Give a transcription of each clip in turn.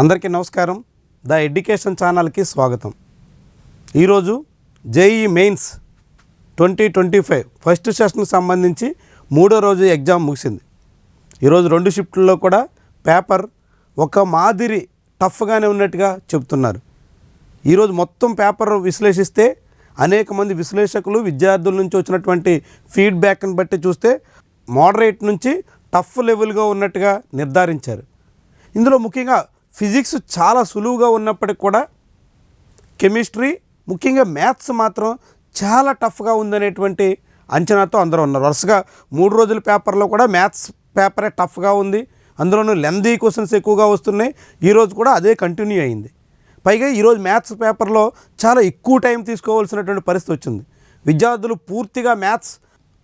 అందరికీ నమస్కారం. The education ఛానల్కి స్వాగతం. ఈరోజు JEE mains twenty twenty five first సెషన్కి సంబంధించి మూడో రోజు ఎగ్జామ్ ముగిసింది. ఈరోజు రెండు షిఫ్ట్లలో కూడా పేపర్ ఒక మాదిరి టఫ్గానే ఉన్నట్టుగా చెప్తున్నారు. ఈరోజు మొత్తం పేపర్ విశ్లేషిస్తే అనేక మంది విశ్లేషకులు విద్యార్థుల నుంచి వచ్చినటువంటి ఫీడ్బ్యాక్ని బట్టి చూస్తే మోడరేట్ నుంచి టఫ్ లెవెల్గా ఉన్నట్టుగా నిర్ధారించారు. ఇందులో ముఖ్యంగా ఫిజిక్స్ చాలా సులువుగా ఉన్నప్పటికి కూడా కెమిస్ట్రీ ముఖ్యంగా మ్యాథ్స్ మాత్రం చాలా టఫ్గా ఉందనేటువంటి అంచనాతో అందరూ ఉన్నారు. వరుసగా మూడు రోజుల పేపర్లో కూడా మ్యాథ్స్ పేపరే టఫ్గా ఉంది. అందులోనూ లెందీ క్వశ్చన్స్ ఎక్కువగా వస్తున్నాయి. ఈరోజు కూడా అదే కంటిన్యూ అయింది. పైగా ఈరోజు మ్యాథ్స్ పేపర్లో చాలా ఎక్కువ టైం తీసుకోవాల్సినటువంటి పరిస్థితి వచ్చింది. విద్యార్థులు పూర్తిగా మ్యాథ్స్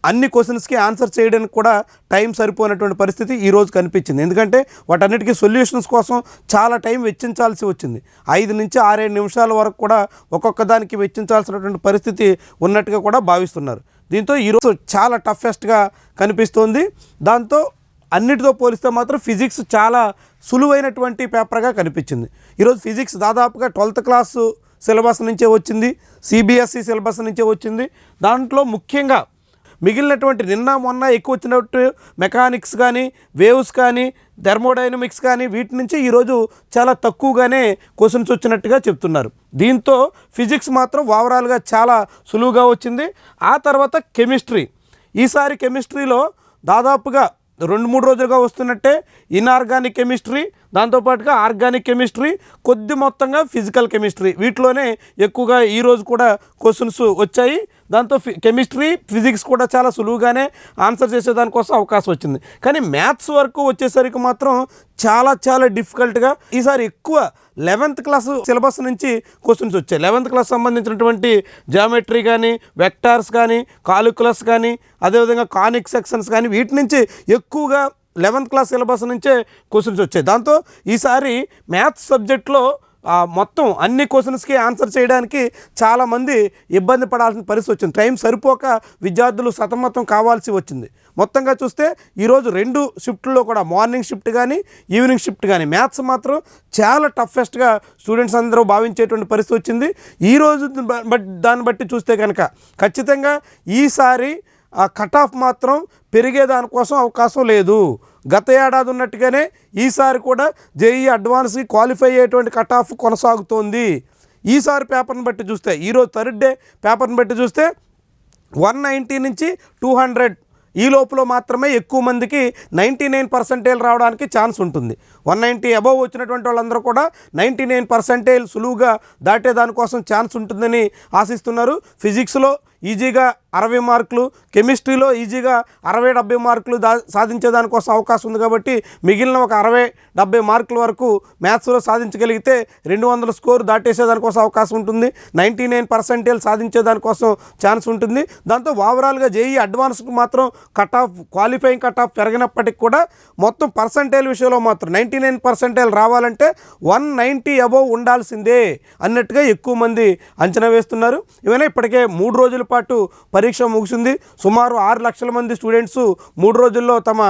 అన్ని క్వశ్చన్స్కి ఆన్సర్ చేయడానికి కూడా టైం సరిపోయినటువంటి పరిస్థితి ఈరోజు కనిపించింది. ఎందుకంటే వాటన్నిటికీ సొల్యూషన్స్ కోసం చాలా టైం వెచ్చించాల్సి వచ్చింది. ఐదు నుంచి ఆరేడు నిమిషాల వరకు కూడా ఒక్కొక్క దానికి వెచ్చించాల్సినటువంటి పరిస్థితి ఉన్నట్టుగా కూడా భావిస్తున్నారు. దీంతో ఈరోజు చాలా టఫెస్ట్గా కనిపిస్తోంది. దాంతో అన్నిటితో పోలిస్తే మాత్రం ఫిజిక్స్ చాలా సులువైనటువంటి పేపర్గా కనిపించింది. ఈరోజు ఫిజిక్స్ దాదాపుగా ట్వెల్త్ క్లాసు సిలబస్ నుంచే వచ్చింది. సిబిఎస్ఈ సిలబస్ నుంచే వచ్చింది. దాంట్లో ముఖ్యంగా మిగిలినటువంటి నిన్న మొన్న ఎక్కువ వచ్చినట్టు మెకానిక్స్ కానీ వేవ్స్ కానీ థెర్మోడైనమిక్స్ కానీ వీటి నుంచి ఈరోజు చాలా తక్కువగానే క్వశ్చన్స్ వచ్చినట్టుగా చెప్తున్నారు. దీంతో ఫిజిక్స్ మాత్రం ఓవరాల్గా చాలా సులువుగా వచ్చింది. ఆ తర్వాత కెమిస్ట్రీ. ఈసారి కెమిస్ట్రీలో దాదాపుగా రెండు మూడు రోజులుగా వస్తున్నట్టే ఇన్ఆర్గానిక్ కెమిస్ట్రీ దాంతోపాటుగా ఆర్గానిక్ కెమిస్ట్రీ కొద్ది మొత్తంగా ఫిజికల్ కెమిస్ట్రీ. వీటిలోనే ఎక్కువగా ఈరోజు కూడా క్వశ్చన్స్ వచ్చాయి. దాంతో ఫి కెమిస్ట్రీ ఫిజిక్స్ కూడా చాలా సులువుగానే ఆన్సర్ చేసేదానికోసం అవకాశం వచ్చింది. కానీ మ్యాథ్స్ వరకు వచ్చేసరికి మాత్రం చాలా చాలా డిఫికల్ట్గా ఈసారి ఎక్కువ లెవెంత్ క్లాస్ సిలబస్ నుంచి క్వశ్చన్స్ వచ్చాయి. లెవెంత్ క్లాస్ సంబంధించినటువంటి జామెట్రీ కానీ వెక్టార్స్ కానీ కాలిక్యులస్ కానీ అదేవిధంగా కానిక్ సెక్షన్స్ కానీ వీటి నుంచి ఎక్కువగా లెవెంత్ క్లాస్ సిలబస్ నుంచే క్వశ్చన్స్ వచ్చాయి. దాంతో ఈసారి మ్యాథ్స్ సబ్జెక్ట్లో మొత్తం అన్ని క్వశ్చన్స్కి ఆన్సర్ చేయడానికి చాలామంది ఇబ్బంది పడాల్సిన పరిస్థితి వచ్చింది. టైం సరిపోక విద్యార్థులు సతమతం కావాల్సి వచ్చింది. మొత్తంగా చూస్తే ఈరోజు రెండు షిఫ్ట్లో కూడా మార్నింగ్ షిఫ్ట్ కానీ ఈవినింగ్ షిఫ్ట్ కానీ మ్యాథ్స్ మాత్రం చాలా టఫెస్ట్గా స్టూడెంట్స్ అందరూ భావించేటువంటి పరిస్థితి వచ్చింది. ఈరోజు బట్ దాన్ని బట్టి చూస్తే కనుక ఖచ్చితంగా ఈసారి ఆ కట్ ఆఫ్ మాత్రం పెరిగేదానికోసం అవకాశం లేదు. గత ఏడాది ఉన్నట్టుగానే ఈసారి కూడా జేఈ అడ్వాన్స్కి క్వాలిఫై అయ్యేటువంటి కట్ ఆఫ్ కొనసాగుతోంది. ఈసారి పేపర్ని బట్టి చూస్తే ఈరోజు థర్డ్ డే పేపర్ని బట్టి చూస్తే వన్ నైంటీ నుంచి టూ హండ్రెడ్ ఈ లోపల మాత్రమే ఎక్కువ మందికి నైంటీ నైన్ పర్సెంటేజ్ రావడానికి ఛాన్స్ ఉంటుంది. వన్ నైంటీ అబవ్ వచ్చినటువంటి వాళ్ళందరూ కూడా నైంటీ నైన్ పర్సెంటేజ్ సులువుగా దాటే దానికోసం ఛాన్స్ ఉంటుందని ఆశిస్తున్నారు. ఫిజిక్స్లో ఈజీగా అరవై మార్కులు కెమిస్ట్రీలో ఈజీగా అరవై డెబ్బై మార్కులు దా సాధించేదానికోసం అవకాశం ఉంది కాబట్టి మిగిలిన ఒక అరవై డెబ్బై మార్కుల వరకు మ్యాథ్స్లో సాధించగలిగితే రెండు వందల స్కోర్ దాటేసేదానికోసం అవకాశం ఉంటుంది. నైంటీ నైన్ పర్సెంటేజ్ సాధించేదానికోసం ఛాన్స్ ఉంటుంది. దాంతో ఓవరాల్గా జేఈ అడ్వాన్స్కి మాత్రం cut off qualifying cut off పెరిగినప్పటికి కూడా మొత్తం పర్సంటేజ్ విషయంలో మాత్రం నైంటీ నైన్ పర్సెంటేజ్ రావాలంటే వన్ నైంటీ అబోవ్ ఉండాల్సిందే అన్నట్టుగా ఎక్కువ మంది అంచనా వేస్తున్నారు. ఏమైనా ఇప్పటికే మూడు రోజుల పాటు పరీక్ష ముగిసింది. సుమారు ఆరు లక్షల మంది స్టూడెంట్స్ మూడు రోజుల్లో తమ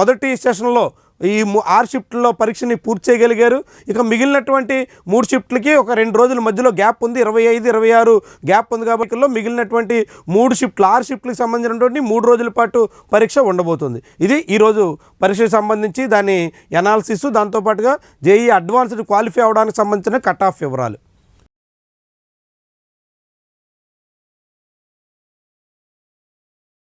మొదటి సెషన్లో ఈ ఆరు షిఫ్ట్లో పరీక్షని పూర్తి చేయగలిగారు. ఇక మిగిలినటువంటి మూడు షిఫ్ట్లకి ఒక రెండు రోజుల మధ్యలో గ్యాప్ ఉంది. ఇరవై ఐదు ఇరవై ఆరు గ్యాప్ ఉంది కాబట్టి మిగిలినటువంటి మూడు షిఫ్ట్లు ఆరు షిఫ్ట్లకు సంబంధించినటువంటి మూడు రోజుల పాటు పరీక్ష ఉండబోతుంది. ఇది ఈరోజు పరీక్షకు సంబంధించి దాని ఎనాలిసిస్ దాంతోపాటుగా జేఈ అడ్వాన్స్డ్ క్వాలిఫై అవడానికి సంబంధించిన కట్ ఆఫ్ వివరాలు.